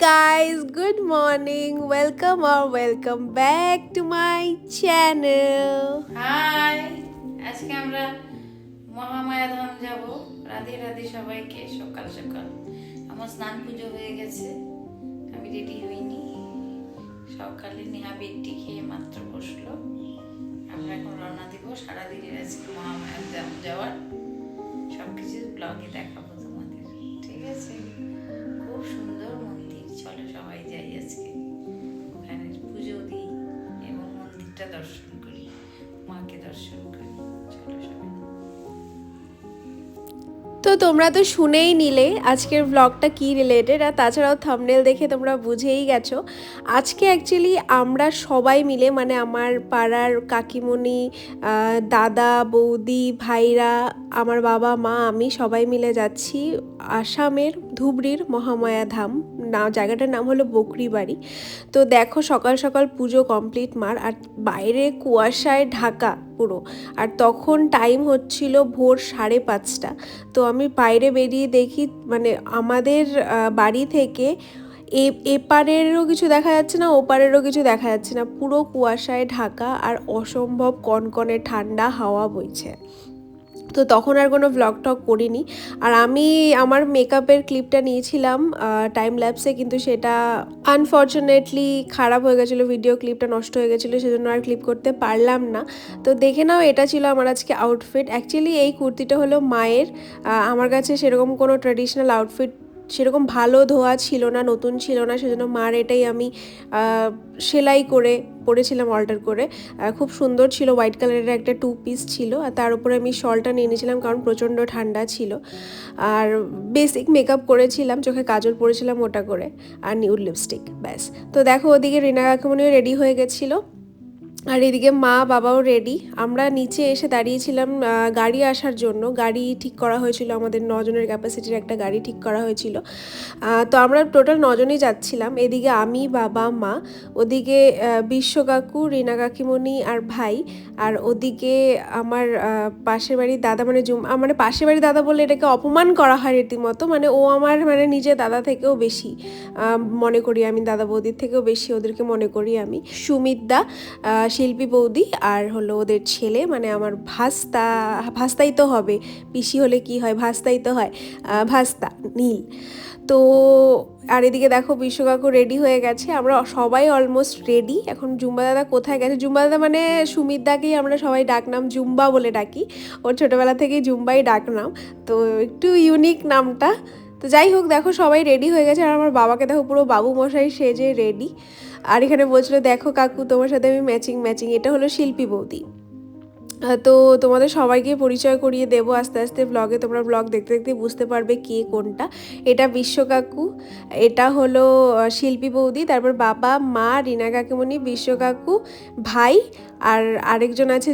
guys, good morning. Welcome or welcome back to my channel. Hi আজকে আমরা মহামায়া ধাম যাব। রাধে রাধে সবাইকে সকাল সকাল। আমার স্নান পুজো হয়ে গেছে। আমি রেডি হইনি। সকালে নেহা বেডটি খেয়ে মাত্র বসল। আমরা এখন রওনা দিব সারাদিনের আজকে মহামায়া ধাম যাওয়ার। সব কিছু ব্লগে দেখাবো তোমাদের। ঠিক আছে? খুব সুন্দর চলো সবাই যাই আজকে। ওখানে পুজো দিই এবং মন্দিরটা দর্শন করি, মাকে দর্শন করি চলো সবাই। তো তোমরা তো শুনেই নিলে আজকের ব্লগটা কি রিলেটেড আর তাছাড়াও থামনেল দেখে তোমরা বুঝেই গেছো। আজকে অ্যাকচুয়ালি আমরা সবাই মিলে মানে আমার পাড়ার কাকিমণি দাদা, বৌদি, ভাইরা, আমার বাবা, মা, আমি সবাই মিলে যাচ্ছি আসামের ধুবড়ির মহামায়া ধাম না জায়গাটার নাম হলো বকরি বাড়ি তো দেখো, সকাল সকাল পুজো কমপ্লিট মার, আর বাইরে কুয়াশায় ঢাকা পুরো। আর তখন টাইম হচ্ছিল ভোর সাড়ে পাঁচটা। তো আমি বাইরে বেরিয়ে দেখি মানে আমাদের বাড়ি থেকে এ, এপারেরও কিছু দেখা যাচ্ছে না, ওপারেরও কিছু দেখা যাচ্ছে না। পুরো কুয়াশায় ঢাকা, আর অসম্ভব কনকনে ঠান্ডা হাওয়া বইছে। তো তখন আর কোনো ভ্লগ টক করিনি। আর আমি আমার মেকআপের ক্লিপটা নিয়েছিলাম টাইম ল্যাপসে কিন্তু সেটা আনফর্চুনেটলি খারাপ হয়ে গেছিল ভিডিও ক্লিপটা নষ্ট হয়ে গেছিল, সেজন্য আর ক্লিপ করতে পারলাম না। তো দেখে নাও, এটা ছিল আমার আজকে আউটফিট অ্যাকচুয়ালি এই কুর্তিটা হলো মায়ের আমার কাছে সেরকম কোনো ট্র্যাডিশনাল আউটফিট সেরকম ভালো ধোয়া ছিল না, নতুন ছিল না, সেজন্য মার এটাই আমি সেলাই করে পরেছিলাম, অল্টার করে। খুব সুন্দর ছিল, হোয়াইট কালারের একটা টু পিস ছিল, আর তার উপরে আমি শলটা নিয়ে নিয়েছিলাম কারণ প্রচণ্ড ঠান্ডা ছিল। আর বেসিক মেকআপ করেছিলাম, চোখে কাজল পরেছিলাম ওটা করে, আর নিউ লিপস্টিক ব্যাস। তো দেখো ওদিকে রিনা কাকুমনিও রেডি হয়ে গেছিল। আর এদিকে মা বাবাও রেডি আমরা নিচে এসে দাঁড়িয়েছিলাম গাড়ি আসার জন্য। গাড়ি ঠিক করা হয়েছিল আমাদের নজনের ক্যাপাসিটির একটা গাড়ি ঠিক করা হয়েছিল। তো আমরা টোটাল নজনই যাচ্ছিলাম। এদিকে আমি বাবা মা ওদিকে আহ, বিশ্ব কাকু রিনা কাকিমণি আর ভাই আর ওদিকে আমার পাশের বাড়ির দাদা মানে জুম মানে পাশের বাড়ির দাদা বলে এটাকে অপমান করা হয় রীতিমতো। মানে ও আমার মানে নিজের দাদা থেকেও বেশি। মনে করি আমি দাদা বৌদির থেকেও বেশি ওদেরকে মনে করি আমি। সুমিত দা শিল্পী বৌদি আর হলো ওদের ছেলে মানে আমার ভাস্তা, ভাস্তাই তো হবে। পিসি হলে কি হয়? ভাস্তাই তো হয়। ভাস্তা, নীল। তো আর এদিকে দেখো বিশ্বকাকু রেডি হয়ে গেছে। আমরা সবাই অলমোস্ট রেডি এখন জুম্বা দাদা কোথায় গেছে? জুম্বা দাদা মানে সুমিত দাকেই আমরা সবাই ডাকনাম জুম্বা বলে ডাকি। ওর ছোটোবেলা থেকেই জুম্বাই ডাকনাম। তো একটু ইউনিক নামটা। তো যাই হোক, দেখো সবাই রেডি হয়ে গেছে। আর আমার বাবাকে দেখো পুরো বাবু মশাই সেজে রেডি আর এখানে বলছিল দেখো কাকু তোমার সাথে আমি ম্যাচিং ম্যাচিং এটা হলো শিল্পী বৌদি। তো তোমাদের সবাইকে পরিচয় করিয়ে দেব আস্তে আস্তে ব্লগে তোমরা ব্লগ দেখতে দেখতে বুঝতে পারবে কে কোনটা। এটা বিশ্বকাকু, এটা হলো শিল্পী বৌদি, তারপর বাবা, মা, রিনা কাকিমণি, বিশ্বকাকু, ভাই, আর আরেকজন আছে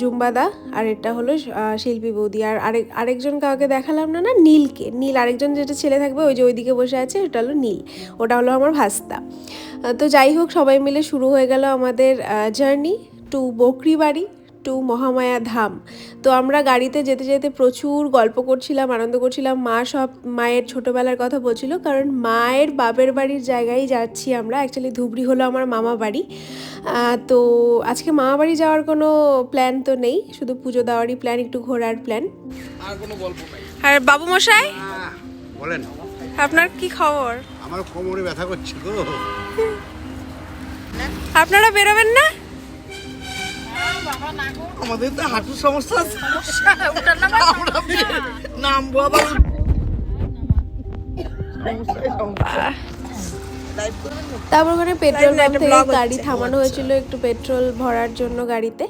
জুম্বাদা আর এটা হলো শিল্পী বৌদি। আর আরেক, আরেকজন কাউকে দেখালাম না না, নীলকে। নীল, আরেকজন যেটা ছেলে থাকবে, ওই যে ওইদিকে বসে আছে, ওটা হলো নীল। ওটা হলো আমার ভাস্তা। তো যাই হোক, সবাই মিলে শুরু হয়ে গেল আমাদের জার্নি টু বকরি বাড়ি। টু মহামায়া ধাম। তো আমরা গাড়িতে যেতে যেতে প্রচুর গল্প করছিলাম আনন্দ করছিলাম। মা সব মায়ের ছোটোবেলার কথা বলছিল কারণ মায়ের বাপের বাড়ির জায়গায় যাচ্ছি আমরা। অ্যাকচুয়ালি ধুবড়ি হলো আমার মামা বাড়ি। তো আজকে মামা বাড়ি যাওয়ার কোনো প্ল্যান তো নেই শুধু পুজো দেওয়ারই প্ল্যান একটু ঘোরার প্ল্যান আর কোনো গল্প নাই। আর বাবু মশাই বলেন। আপনার কি খবর? আমার কোমরে ব্যথা করছে গো আপনারা বেরোবেন না? আমাদের তো হাঁটুর সমস্যা আছে। আমরা নামবো আবার? তারপর ওখানে পেট্রোল থেকে গাড়ি থামানো হয়েছিল একটু পেট্রোল ভরার জন্য গাড়িতে।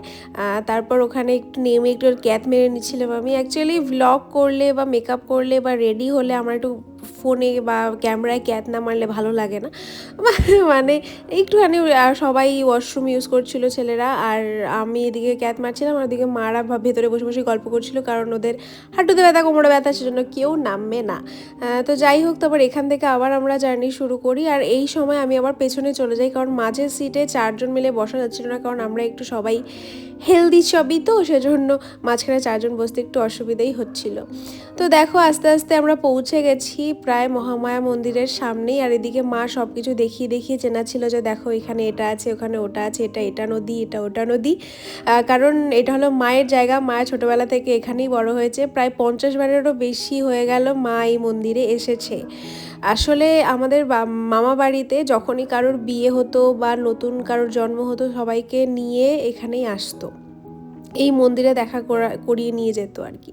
তারপর ওখানে একটু নেমে একটু ক্যাথ মেরে নিচ্ছিলাম আমি। অ্যাকচুয়ালি ভ্লগ করলে বা মেকআপ করলে বা রেডি হলে আমার একটু ফোনে বা ক্যামেরায় ক্যাথ না মারলে ভালো লাগে না। মানে একটুখানি সবাই ওয়াশরুম ইউজ করছিল ছেলেরা আর আমি এদিকে ক্যাথ মারছিলাম ওদিকে মারা ভেতরে বসে বসে গল্প করছিল কারণ ওদের হাঁটুতে ব্যথা, কোমরে ব্যথা, সেজন্য কেউ নামবে না। তো যাই হোক, তারপর এখান থেকে আবার আমরা জার্নি শুরু করি আর এই সময় আমি আবার পেছনে চলে যাই কারণ মাঝের সিটে চারজন মিলে বসা যাচ্ছিল না কারণ আমরা একটু সবাই হেলদি সবই তো, সেজন্য মাঝখানে চারজন বসতে একটু অসুবিধাই হচ্ছিল। তো দেখো আস্তে আস্তে আমরা পৌঁছে গেছি প্রায় মহামায়া মন্দিরের সামনেই, আর এদিকে মা সব কিছু দেখিয়ে দেখিয়ে চেনাচ্ছিল যে দেখো এখানে এটা আছে, ওখানে ওটা আছে, এটা এটা নদী, এটা ওটা নদী। কারণ এটা হলো মায়ের জায়গা, মা ছোটোবেলা থেকে এখানেই বড় হয়েছে, প্রায় পঞ্চাশ বারেরও বেশি হয়ে গেল মা এই মন্দিরে এসেছে। আসলে আমাদের মামা বাড়িতে যখনই কারোর বিয়ে হতো বা নতুন কারোর জন্ম হতো, সবাইকে নিয়ে এখানেই আসতো। এই মন্দিরে দেখা করা, করিয়ে নিয়ে যেত আর কি।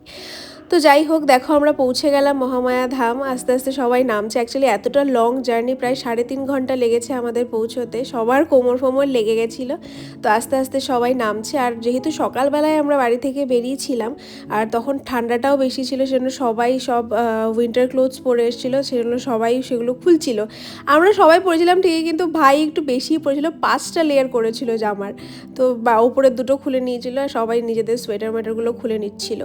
তো যাই হোক, দেখো আমরা পৌঁছে গেলাম মহামায়া ধাম। আস্তে আস্তে সবাই নামছে। অ্যাকচুয়ালি এতটা লং জার্নি প্রায় সাড়ে তিন ঘণ্টা লেগেছে আমাদের পৌঁছতে। সবার কোমর ফোমর লেগে গেছিল। তো আস্তে আস্তে সবাই নামছে। আর যেহেতু সকালবেলায় আমরা বাড়ি থেকে বেরিয়েছিলাম, আর তখন ঠান্ডাটাও বেশি ছিল, সেজন্য সবাই সব উইন্টার ক্লোথস পরে এসেছিল সেগুলো সবাই সেগুলো খুলছিল। আমরা সবাই পরেছিলাম ঠিকই, কিন্তু ভাই একটু বেশিই পরেছিল পাঁচটা লেয়ার করেছিল জামার। তো বা ওপরের দুটো খুলে নিয়েছিল, আর সবাই নিজেদের সোয়েটার মেটারগুলো খুলে নিচ্ছিল।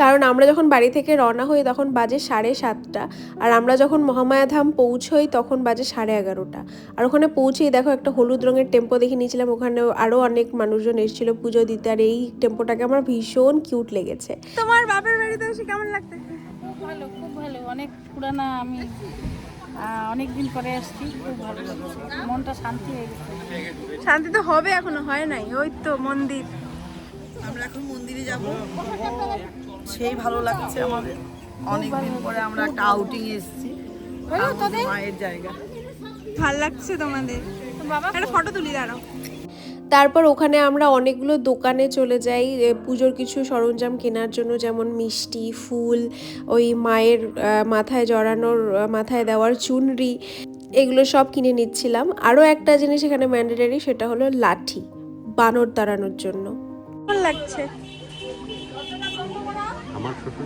কারণ আমরা যখন বাড়ি থেকে রওনা হই তখন বাজে সাড়ে সাতটা। আর আমরা যখন মহামায়া ধাম পৌঁছই তখন বাজে সাড়ে এগারোটা। আর ওখানে পৌঁছেই দেখো একটা হলুদ রঙের টেম্পো দেখে নিয়েছিলাম ওখানে আরও অনেক মানুষজন এসেছিল পুজো দিতে। আর এই টেম্পোটাকে আমার ভীষণ কিউট লেগেছে। তোমার বাপের বাড়িতে এসে কেমন লাগতে খুব ভালো খুব ভালো। অনেক পুরানা আমি অনেক দিন পরে আসছি খুব ভালো লাগছে। মনটা শান্তি হয়ে গেছে। শান্তি তো হবে এখনও হয় নাই। ওই তো মন্দির। আমরা এখন মন্দিরে যাব। সেই ভালো লাগছে আমাদের। অনেকদিন পরে আমরা একটা আউটিং এসেছি। মায়ের জায়গা। ভালো লাগছে তোমাদের? একটা ফটো তুলি দাঁড়াও। তারপর ওখানে আমরা অনেকগুলো দোকানে চলে যাই পুজোর কিছু সরঞ্জাম কেনার জন্য যেমন মিষ্টি ফুল ওই মায়ের মাথায় জড়ানোর মাথায় দেওয়ার চুনরি এগুলো সব কিনে নিচ্ছিলাম। আরও একটা জিনিস এখানে ম্যান্ডেটারি সেটা হলো লাঠি বানর দাঁড়ানোর জন্য। কেমন লাগছে।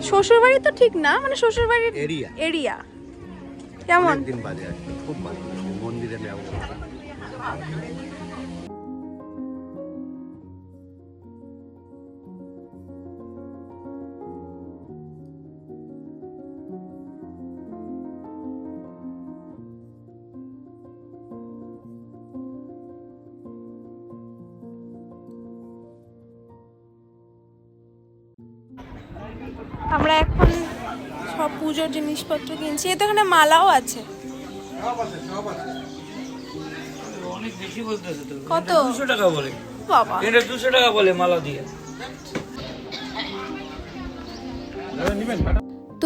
শ্বশুর বাড়ি তো ঠিক না মানে শ্বশুর বাড়ির এরিয়া। এরিয়া। কেমন? দিন বাজে খুব ভালো মন্দিরে পুজোর জিনিসপত্র কিনছি। এতে ওখানে এখানে মালাও আছে। কত? দুশো টাকা বলে। বাবা। এটা দুশো টাকা বলে মালা দিয়ে।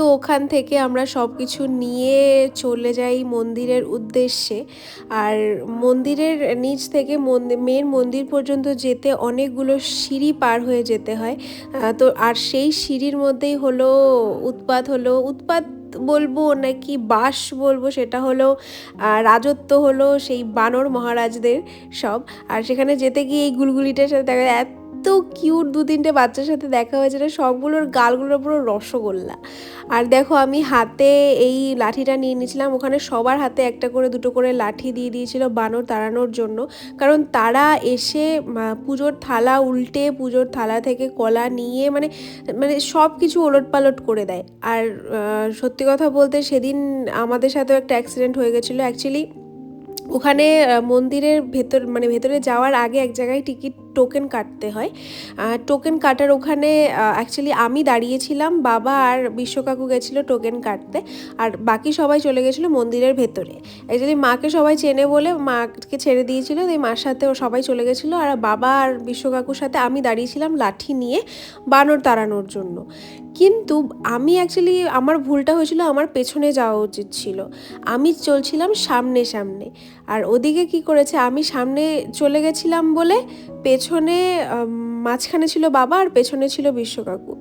তো ওখান থেকে আমরা সব কিছু নিয়ে চলে যাই মন্দিরের উদ্দেশ্যে। আর মন্দিরের নিচ থেকে মেন মন্দির পর্যন্ত যেতে অনেকগুলো সিঁড়ি পার হয়ে যেতে হয়। তো আর সেই সিঁড়ির মধ্যেই হলো উৎপাত হলো, উৎপাত বলব নাকি বাস বলব সেটা হলো রাজত্ব হলো সেই বানর মহারাজদের সব। আর সেখানে যেতে গিয়ে এই গুলগুলিটার সাথে দেখা যায় এত কিউট দু তিনটে বাচ্চার সাথে দেখা হয়েছিল সবগুলোর গালগুলো পুরো রসগোল্লা। আর দেখো আমি হাতে এই লাঠিটা নিয়ে নিয়েছিলাম, ওখানে সবার হাতে একটা করে, দুটো করে লাঠি দিয়ে দিয়েছিল বানর তাড়ানোর জন্য। কারণ তারা এসে পুজোর থালা উল্টে, পুজোর থালা থেকে কলা নিয়ে মানে মানে সব কিছু ওলট পালট করে দেয়। আর সত্যি কথা বলতে সেদিন আমাদের সাথেও একটা অ্যাক্সিডেন্ট হয়ে গেছিল। অ্যাকচুয়ালি ওখানে মন্দিরের ভেতর মানে ভেতরে যাওয়ার আগে এক জায়গায় টিকিট টোকেন কাটতে হয়। টোকেন কাটার ওখানে অ্যাকচুয়ালি আমি দাঁড়িয়েছিলাম, বাবা আর বিশ্বকাকু গেছিল টোকেন কাটতে। আর বাকি সবাই চলে গেছিল মন্দিরের ভেতরে। অ্যাকচুয়ালি মাকে সবাই চেনে বলে মাকে ছেড়ে দিয়েছিল তাই মার সাথে ও সবাই চলে গেছিল। আর বাবা আর বিশ্বকাকুর সাথে আমি দাঁড়িয়েছিলাম লাঠি নিয়ে বানর তাড়ানোর জন্য। কিন্তু আমি অ্যাকচুয়ালি আমার ভুলটা হয়েছিল, আমার পেছনে যাওয়া উচিত ছিল। আমি চলছিলাম সামনে সামনে। আর ওদিকে কি করেছে? আমি সামনে চলে গেছিলাম বলে পেছনে মাঝখানে ছিল বাবা আর পেছনে ছিল বিশ্বকাকু।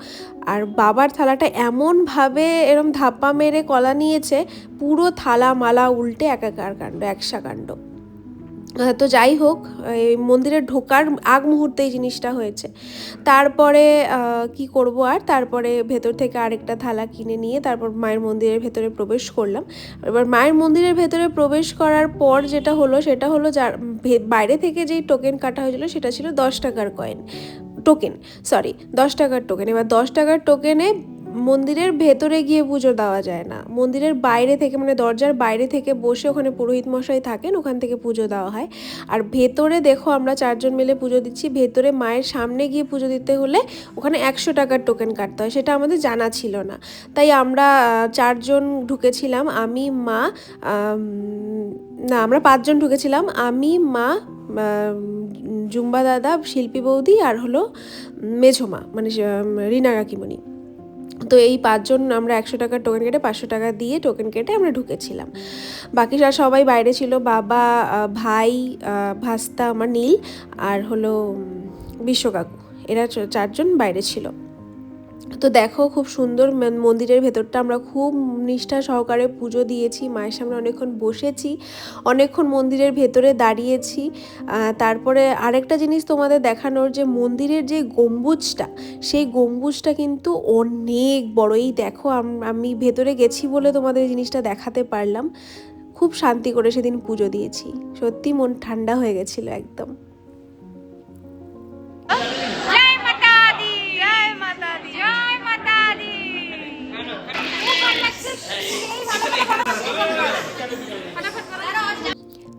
আর বাবার থালাটা এমনভাবে এরম ধাপ্পা মেরে কলা নিয়েছে, পুরো থালা মালা উল্টে একাকার কাণ্ড একসা কাণ্ড। তো যাই হোক, এই মন্দিরে ঢোকার আগ মুহূর্তে এই জিনিসটা হয়েছে। তারপরে কি করব আর? তারপরে ভেতর থেকে আরেকটা থালা কিনে নিয়ে তারপর মায়ের মন্দিরের ভেতরে প্রবেশ করলাম। এবার মায়ের মন্দিরের ভেতরে প্রবেশ করার পর যেটা হলো, সেটা হলো যার বাইরে থেকে যেই টোকেন কাটা হয়েছিল, সেটা ছিল দশ টাকার কয়েন টোকেন সরি দশ টাকার টোকেন এবার দশ টাকার টোকেনে মন্দিরের ভেতরে গিয়ে পুজো দেওয়া যায় না। মন্দিরের বাইরে থেকে মানে দরজার বাইরে থেকে বসে ওখানে পুরোহিত মশাই থাকেন, ওখান থেকে পুজো দেওয়া হয়। আর ভেতরে দেখো আমরা চারজন মিলে পুজো দিচ্ছি, ভেতরে মায়ের সামনে গিয়ে পুজো দিতে হলে ওখানে একশো টাকার টোকেন কাটতে হয়, সেটা আমাদের জানা ছিল না। তাই আমরা চারজন ঢুকেছিলাম, আমি, মা না, আমরা পাঁচজন ঢুকেছিলাম, আমি, মা জুম্বা দাদা, শিল্পী বৌদি আর হলো মেঝমা মানে রিনা কাকিমণি। তো এই পাঁচজন আমরা একশো টাকার টোকেন কেটে পাঁচশো টাকা দিয়ে টোকেন কেটে আমরা ঢুকেছিলাম। বাকি সবাই বাইরে ছিল, বাবা ভাই ভাস্তা, আমার নীল আর হলো বিশ্বকাকু। এরা চারজন বাইরে ছিল। তো দেখো খুব সুন্দর মন্দিরের ভেতরটা। আমরা খুব নিষ্ঠা সহকারে পুজো দিয়েছি, মায়ের সামনে অনেকক্ষণ বসেছি, অনেকক্ষণ মন্দিরের ভেতরে দাঁড়িয়েছি। তারপরে আরেকটা জিনিস তোমাদের দেখানোর, যে মন্দিরের যে গম্বুজটা, সেই গম্বুজটা কিন্তু অনেক বড় এই দেখো আম- ভেতরে গেছি বলে তোমাদের জিনিসটা দেখাতে পারলাম। খুব শান্তি করে সেদিন পুজো দিয়েছি। সত্যি মন ঠান্ডা হয়ে গেছিল একদম।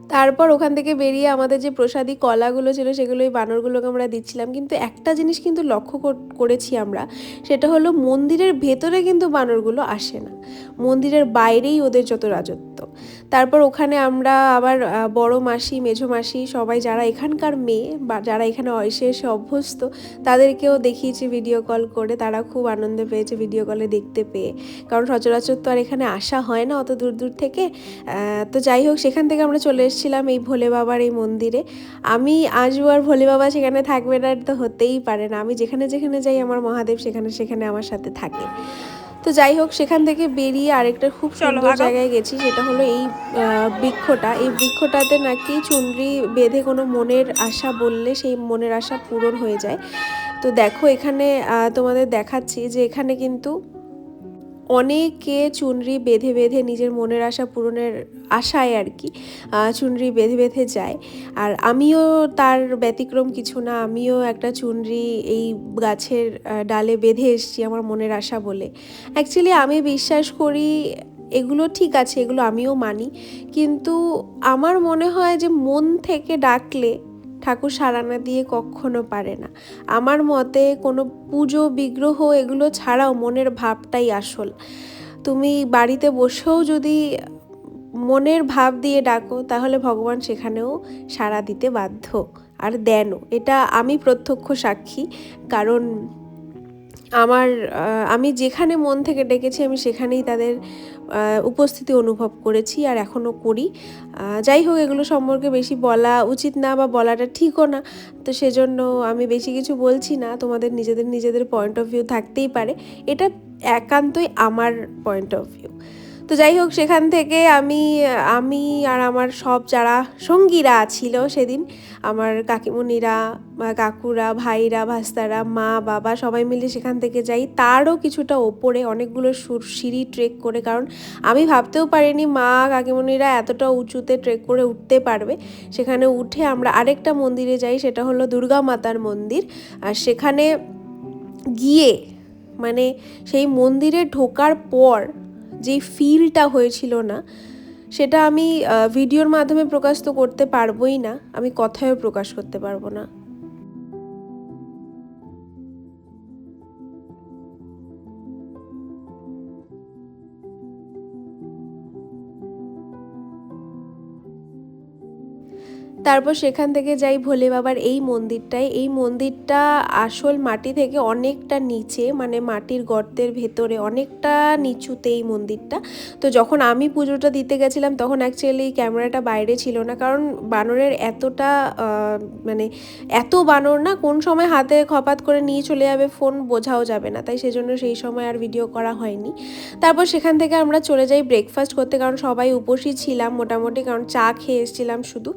তারপর ওখান থেকে বেরিয়ে আমাদের যে প্রসাদী কলাগুলো ছিল, সেগুলো ওই বানরগুলোকে আমরা দিচ্ছিলাম। কিন্তু একটা জিনিস কিন্তু লক্ষ্য করেছি আমরা, সেটা হলো মন্দিরের ভেতরে কিন্তু বানরগুলো আসে না। মন্দিরের বাইরেই ওদের যত রাজত্ব। তারপর ওখানে আমরা আবার বড় মাসি, মেঝো মাসি সবাই যারা এখানকার মেয়ে বা যারা এখানে এসে এসে অভ্যস্ত, তাদেরকেও দেখিয়েছি ভিডিও কল করে। তারা খুব আনন্দ পেয়েছে ভিডিও কলে দেখতে পেয়ে। কারণ সচরাচর তো আর এখানে আসা হয় না অত দূর দূর থেকে। তো যাই হোক, সেখান থেকে আমরা চলে এসেছিলাম এই ভোলে বাবার এই মন্দিরে। আমি আসব আর ভোলে বাবা সেখানে থাকবে না তো হতেই পারে না। আমি যেখানে যেখানে যাই, আমার মহাদেব সেখানে সেখানে আমার সাথে থাকে। তো যাই হোক সেখান থেকে বেরিয়ে আরেকটা খুব সুন্দর জায়গায় গেছি সেটা হলো এই বৃক্ষটা। এই বৃক্ষটাতে নাকি চুনরি বেঁধে কোনো মনের আশা বললে সেই মনের আশা পূরণ হয়ে যায়। তো দেখো এখানে তোমাদের দেখাচ্ছি যে এখানে কিন্তু অনেকে চুনরি বেঁধে বেঁধে নিজের মনের আশা পূরণের আশায় আর কি চুনরি বেঁধে বেঁধে যায়। আর আমিও তার ব্যতিক্রম কিছু না, আমিও একটা চুনরি এই গাছের ডালে বেঁধে এসেছি আমার মনের আশা বলে। অ্যাকচুয়ালি আমি বিশ্বাস করি এগুলো ঠিক আছে, এগুলো আমিও মানি। কিন্তু আমার মনে হয় যে মন থেকে ডাকলে ঠাকুর সারানা দিয়ে কখনো পারে না। আমার মতে কোনো পুজো, বিগ্রহ এগুলো ছাড়াও মনের ভাবটাই আসল। তুমি বাড়িতে বসেও যদি মনের ভাব দিয়ে ডাকো, তাহলে ভগবান সেখানেও সাড়া দিতে বাধ্য। আর দেনও। এটা আমি প্রত্যক্ষ সাক্ষী। কারণ আমার আমি যেখানে মন থেকে ডেকেছি, আমি সেখানেই তাদের উপস্থিতি অনুভব করেছি আর এখনও করি। যাই হোক, এগুলো সম্পর্কে বেশি বলা উচিত না বা বলাটা ঠিকও না। তো সেজন্য আমি বেশি কিছু বলছি না। তোমাদের নিজেদের নিজেদের পয়েন্ট অফ ভিউ থাকতেই পারে। এটা একান্তই আমার পয়েন্ট অফ ভিউ তো যাই হোক, সেখান থেকে আমি আমি আর আমার সব যারা সঙ্গীরা ছিল সেদিন, আমার কাকিমুনিরা কাকুরা, ভাইরা, ভাস্তারা, মা, বাবা, সবাই মিলে সেখান থেকে যাই। তারও কিছুটা ওপরে অনেকগুলো সুর, সিঁড়ি ট্রেক করে, কারণ আমি ভাবতেও পারিনি মা, কাকিমুনিরা এতটা উঁচুতে ট্রেক করে উঠতে পারবে। সেখানে উঠে আমরা আরেকটা মন্দিরে যাই, সেটা হলো দুর্গা মাতার মন্দির। আর সেখানে গিয়ে মানে সেই মন্দিরে ঢোকার পর যে ফিলটা হয়েছিল না, সেটা আমি ভিডিওর মাধ্যমে প্রকাশ তো করতে পারবোই না, আমি কথায়ও প্রকাশ করতে পারব না। তারপর সেখান থেকে যাই ভোলে বাবার এই মন্দিরটায়। এই মন্দিরটা আসল মাটি থেকে অনেকটা নিচে মানে মাটির গর্তের ভেতরে অনেকটা নিচুতে এই মন্দিরটা। তো যখন আমি পুজোটা দিতে গেছিলাম, তখন অ্যাকচুয়ালি ক্যামেরাটা বাইরে ছিল না। কারণ বানরের এতটা মানে এত বানর না, কোন সময় হাতে খপাত করে নিয়ে চলে যাবে ফোন বোঝাও যাবে না। তাই সেজন্য সেই সময় আর ভিডিও করা হয়নি। তারপর সেখান থেকে আমরা চলে যাই ব্রেকফাস্ট করতে। কারণ সবাই উপসী ছিলাম মোটামুটি। কারণ চা খেয়ে এসেছিলাম শুধু।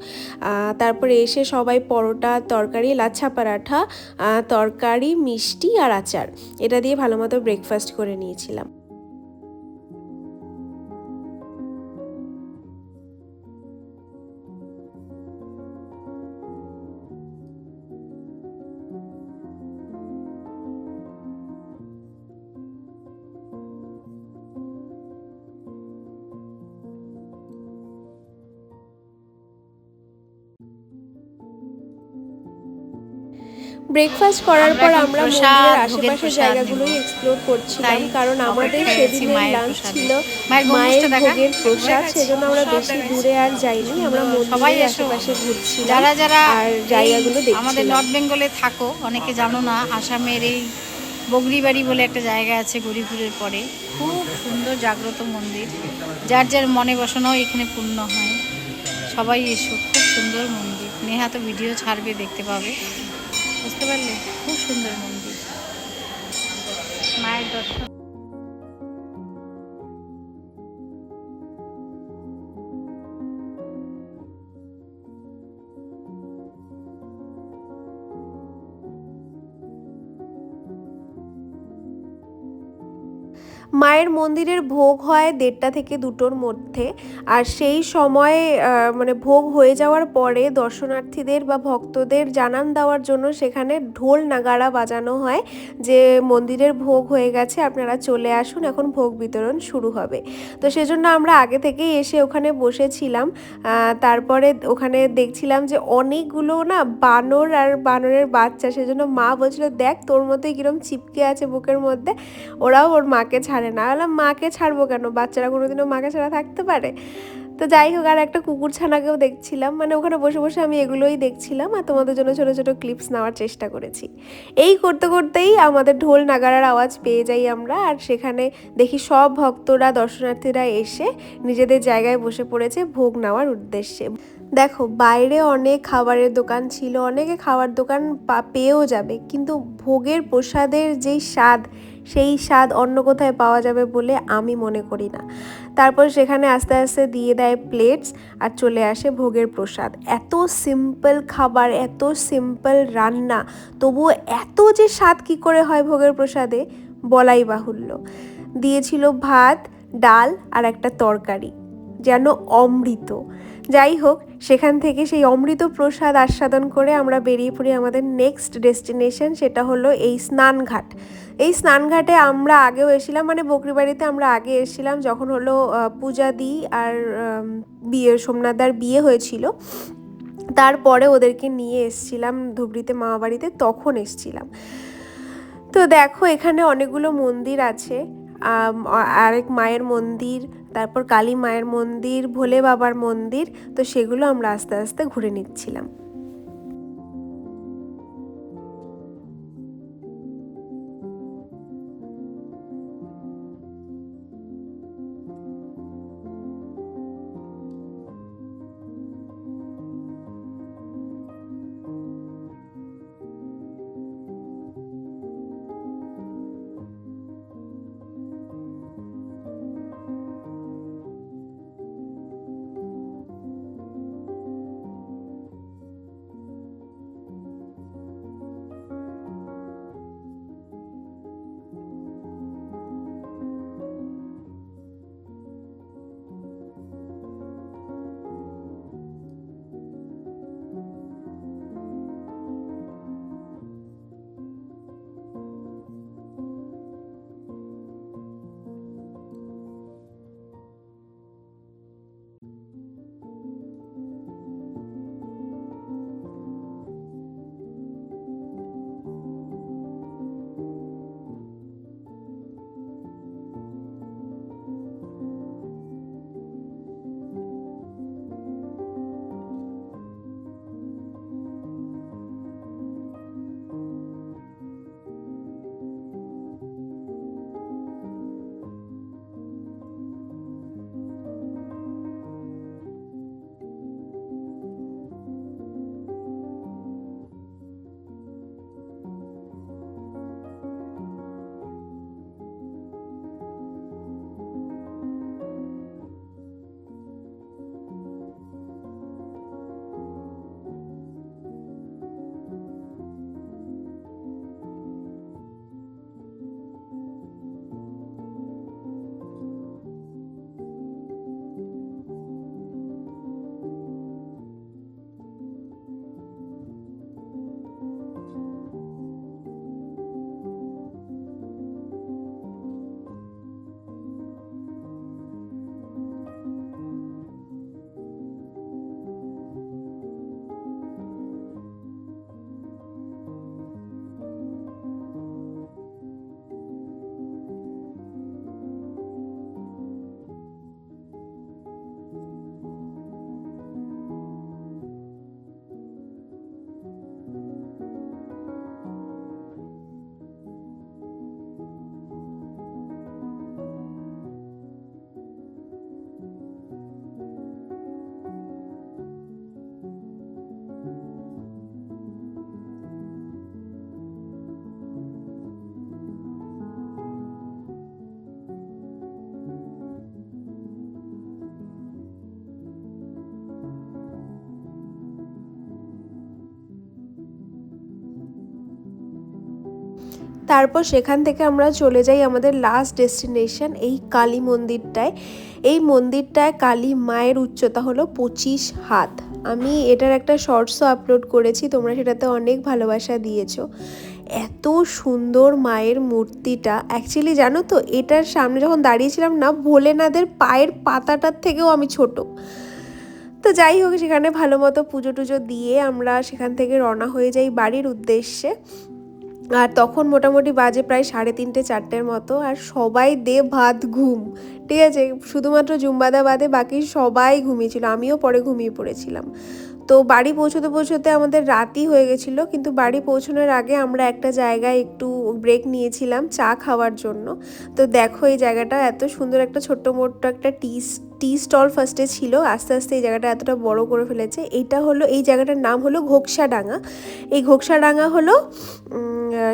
তারপরে এসে সবাই পরোটা, তরকারি, লাচ্ছা পরাঠা তরকারি, মিষ্টি আর আচার। এটা দিয়ে ভালো মতো ব্রেকফাস্ট করে নিয়েছিলাম। ব্রেকফাস্ট করার পর আমরা মন্দিরের আশেপাশের জায়গাগুলোই এক্সপ্লোর করছিলাম। কারণ আমাদের সেদিনের লাঞ্চ ছিল মায়ের। ভোগের প্রসাদ সেজন্য আমরা বেশি দূরে আর যাইনি। আমরা সবাই মন্দিরের আশেপাশে ঘুরছিলাম যারা যারা আর জায়গাগুলো আমাদের নর্থ বেঙ্গলে থাকো অনেকে জানো না আসামের এই বগরিবাড়ি বলে একটা জায়গা আছে গরিপুরের পরে। খুব সুন্দর জাগ্রত মন্দির। যার যার মনে বসানো এখানে পূর্ণ হয়। সবাই এসো খুব সুন্দর মন্দির। নেহা তো ভিডিও ছাড়বে দেখতে পাবে। বুঝতে পারলে? খুব সুন্দর মন্দির। মায়ের দর্শন। মায়ের মন্দিরের ভোগ হয় দেড়টা থেকে দুটোর মধ্যে। আর সেই সময় মানে ভোগ হয়ে যাওয়ার পরে দর্শনার্থীদের বা ভক্তদের জানান দেওয়ার জন্য সেখানে ঢোল নাগাড়া বাজানো হয় যে মন্দিরের ভোগ হয়ে গেছে, আপনারা চলে আসুন, এখন ভোগ বিতরণ শুরু হবে। তো সেজন্য আমরা আগে থেকেই এসে ওখানে বসেছিলাম। তারপরে ওখানে দেখছিলাম যে অনেকগুলো না বানর আর বানরের বাচ্চা, সেজন্য মা বলছিল, দেখ তোর মতোই কিরম চিপকে আছে বুকের মধ্যে। ওরাও ওর মাকে ছাড়ে না বললাম মাকে ছাড়বো কেন? বাচ্চারা কোনোদিনও মাকে ছাড়া থাকতে পারে। তো যাই হোক, আর একটা কুকুর ছানাকেও দেখছিলাম। মানে ওখানে বসে বসে আমি এগুলোই দেখছিলাম আর তোমাদের জন্য ছোটো ছোটো ক্লিপস নেওয়ার চেষ্টা করেছি। এই করতে করতেই আমাদের ঢোল নাগারার আওয়াজ পেয়ে যাই আমরা আর সেখানে দেখি সব ভক্তরা, দর্শনার্থীরা এসে নিজেদের জায়গায় বসে পড়েছে ভোগ নেওয়ার উদ্দেশ্যে। দেখো, বাইরে অনেক খাবারের দোকান ছিল, অনেকে খাবার দোকান পেয়েও যাবে। কিন্তু ভোগের প্রসাদের যেই স্বাদ সেই স্বাদ অন্য কোথায় পাওয়া যাবে বলে আমি মনে করি না। তারপর সেখানে আস্তে আস্তে দিয়ে দেয় প্লেটস আর চলে আসে ভোগের প্রসাদ। এত সিম্পল খাবার, এত সিম্পল রান্না, তবুও এত যে স্বাদ কী করে হয় ভোগের প্রসাদে বলাই বাহুল্য। দিয়েছিল ভাত, ডাল আর একটা তরকারি, যেন অমৃত। যাই হোক, সেখান থেকে সেই অমৃত প্রসাদ আস্বাদন করে আমরা বেরিয়ে পড়ি আমাদের নেক্সট ডেস্টিনেশন সেটা হলো এই স্নানঘাট। এই স্নানঘাটে আমরা আগেও এসেছিলাম মানে বকরিবাড়িতে আমরা আগে এসেছিলাম যখন হলো পূজা দি আর বিয়ে সোমনাথদার বিয়ে হয়েছিল। তারপরে ওদেরকে নিয়ে এসছিলাম ধুবড়িতে মামাবাড়িতে, তখন এসছিলাম। তো দেখো, এখানে অনেকগুলো মন্দির আছে। আরেক মায়ের মন্দির, তারপর কালী মায়ের মন্দির, ভোলে বাবার মন্দির, তো সেগুলো আমরা আস্তে আস্তে ঘুরে নিচ্ছিলাম। তারপর সেখান থেকে আমরা চলে যাই আমাদের লাস্ট ডেস্টিনেশন এই কালী মন্দিরটায়। এই মন্দিরটায় কালী মায়ের উচ্চতা হলো পঁচিশ হাত। আমি এটার একটা শর্টসও আপলোড করেছি, তোমরা সেটাতে অনেক ভালোবাসা দিয়েছ। এত সুন্দর মায়ের মূর্তিটা। অ্যাকচুয়ালি জানো তো, এটার সামনে যখন দাঁড়িয়েছিলাম না, ভোলেনাথের পায়ের পাতাটার থেকেও আমি ছোট। তো যাই হোক, সেখানে ভালো মতো পুজো টুজো দিয়ে আমরা সেখান থেকে রওনা হয়ে যাই বাড়ির উদ্দেশ্যে। আর তখন মোটামুটি বাজে প্রায় সাড়ে তিনটে, চারটের মতো। আর সবাই দে ভাত ঘুম, ঠিক আছে? শুধুমাত্র জুম্বাদা বাদে বাকি সবাই ঘুমিয়েছিল। আমিও পরে ঘুমিয়ে পড়েছিলাম। তো বাড়ি পৌঁছতে পৌঁছতে আমাদের রাতই হয়ে গেছিল। কিন্তু বাড়ি পৌঁছানোর আগে আমরা একটা জায়গায় একটু ব্রেক নিয়েছিলাম চা খাওয়ার জন্য। তো দেখো এই জায়গাটা, এত সুন্দর একটা ছোট্ট মোট্ট একটা টি টি স্টল ফার্স্টে ছিল, আস্তে আস্তে এই জায়গাটা এতটা বড় করে ফেলেছে। এটা হলো, এই জায়গাটার নাম হলো ঘোকসাডাঙ্গা। এই ঘোকসাডাঙ্গা হলো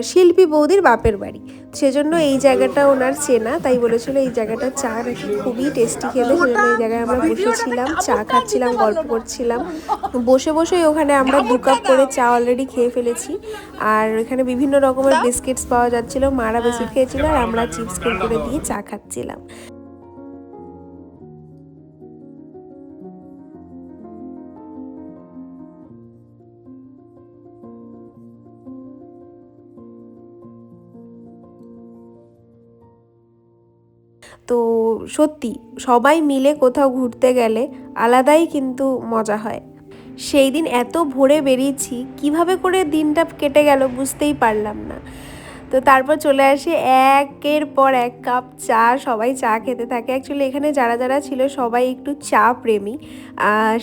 শিল্পী বৌদির বাপের বাড়ি। সেজন্য এই জায়গাটা ওনার চেনা, তাই বলেছিল এই জায়গাটা চা নাকি খুবই টেস্টি খেতে। সেজন্য এই জায়গায় আমরা বসেছিলাম, চা খাচ্ছিলাম, গল্প করছিলাম। বসে বসেই ওখানে আমরা দু কাপ করে চা অলরেডি খেয়ে ফেলেছি। আর এখানে বিভিন্ন রকমের বিস্কিটস পাওয়া যাচ্ছিল, মারা বিস্কিট খেয়েছিল, আর আমরা চিপস করে দিয়ে চা খাচ্ছিলাম। তো সত্যি, সবাই মিলে কোথাও ঘুরতে গেলে আলাদাই কিন্তু মজা হয়। সেই দিন এত ভোরে বেরিয়েছি, কীভাবে করে দিনটা কেটে গেল বুঝতেই পারলাম না। তো তারপর চলে আসে একের পর এক কাপ চা। সবাই চা খেতে থাকে। অ্যাকচুয়ালি এখানে যারা যারা ছিল, সবাই একটু চা প্রেমী।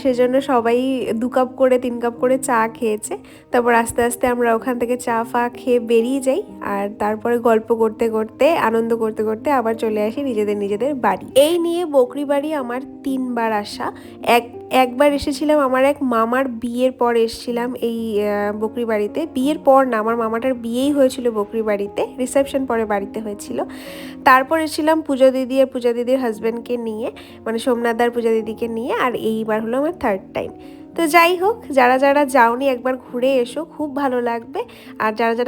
সেজন্য সবাই দু কাপ করে, তিন কাপ করে চা খেয়েছে। তারপর আস্তে আস্তে আমরা ওখান থেকে চা ফা খেয়ে বেরিয়ে যাই। আর তারপরে গল্প করতে করতে, আনন্দ করতে করতে আবার চলে আসি নিজেদের নিজেদের বাড়ি। এই নিয়ে বকরি বাড়ি আমার তিনবার আসা। এক একবার এসেছিলাম, আমার এক মামার বিয়ের পর এসেছিলাম এই বকরি বাড়িতে। বিয়ের পর না, আমার মামাটার বিয়েই হয়েছিল বকরি বাড়িতে রিসেপশন পরে বাড়িতে হয়েছিল। তারপর এসেছিলাম পূজা দিদি আর পূজা দিদির হাজব্যান্ডকে নিয়ে মানে সোমনাথদার পূজা দিদিকে নিয়ে, আর এইবার হলো আমার থার্ড টাইম তো যাই হোক, যারা যারা যাওনি, একবার ঘুরে এসো, খুব ভালো লাগবে। আর যারা যারা